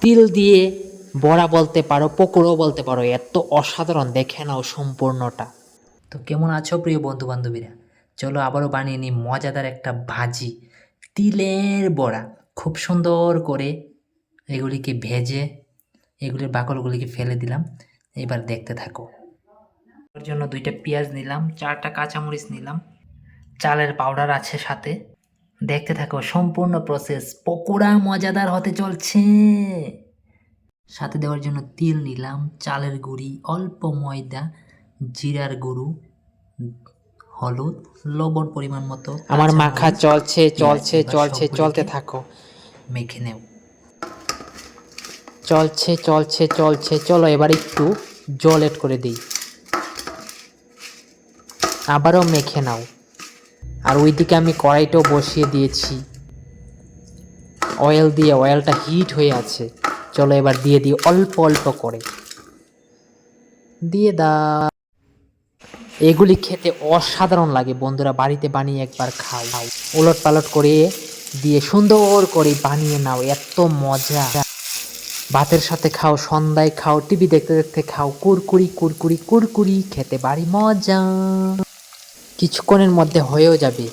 তিল দিয়ে বড়া বলতে পারো, পকোড়াও বলতে পারো, এত অসাধারণ, দেখে নাও সম্পূর্ণটা। তো কেমন আছো প্রিয় বন্ধু বান্ধবীরা চলো আবারও বানিয়ে নিই মজাদার একটা ভাজি। তিলের বড়া, খুব সুন্দর করে এগুলিকে ভেজে, এগুলির বাকলগুলিকে ফেলে দিলাম। এবার দেখতে থাকো। ওর জন্য দুইটা পেঁয়াজ নিলাম, চারটা কাঁচামরিচ নিলাম। চালের পাউডার আছে সাথে। দেখতে থাকো সম্পূর্ণ প্রসেস পকোড়া মজাদার হতে চলছে। সাথে দেওয়ার জন্য তিল নিলাম চালের গুঁড়ি অল্প ময়দা জিরার গুঁড়ো হলুদ লবণ পরিমাণ মতো আমার মাখা চলছে চলছে চলছে চলতে থাকো। মেখে নেও চলছে চলছে চলছে চলো এবার একটু জল এড করে দিই। আবারও মেখে নাও। আর ওইদিকে আমি কড়াইটাও বসিয়ে দিয়েছি। অয়েল দিয়ে অয়েলটা হিট হয়ে আছে। চলো এবার দিয়ে দিই অল্প অল্প করে। দিয়ে দা এগুলি খেতে অসাধারণ লাগে বন্ধুরা, বাড়িতে বানিয়ে একবার খাও। ওলট পালট করে দিয়ে সুন্দর করে বানিয়ে নাও, এত মজা। ভাতের সাথে খাও, সন্ধ্যায় খাও, টিভি দেখতে দেখতে খাও, কুরকুরি কুরকুরি কুরকুরি খেতে বাড়ি মজা। কিছুক্ষণের মধ্যে হয়েও যাবে।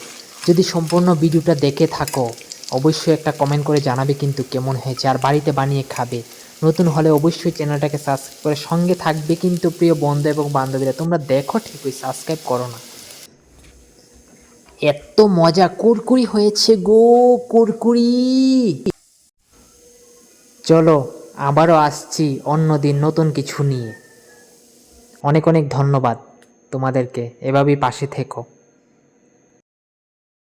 যদি সম্পূর্ণ ভিডিওটা দেখে থাকো, অবশ্যই একটা কমেন্ট করে জানাবে কিন্তু কেমন হয়েছে আর বাড়িতে বানিয়ে খাবে। নতুন হলে অবশ্যই চ্যানেলটাকে সাবস্ক্রাইব করে সঙ্গে থাকবে কিন্তু প্রিয় বন্ধু এবং বান্ধবীরা, তোমরা দেখো ঠিকই সাবস্ক্রাইব করো না। এত মজা, কুরকুরি হয়েছে গো, কুরকুরি! চলো, আবারও আসছি অন্যদিন নতুন কিছু নিয়ে। অনেক অনেক ধন্যবাদ। তোমাদেরকে এভাবেই পাশে থেকো।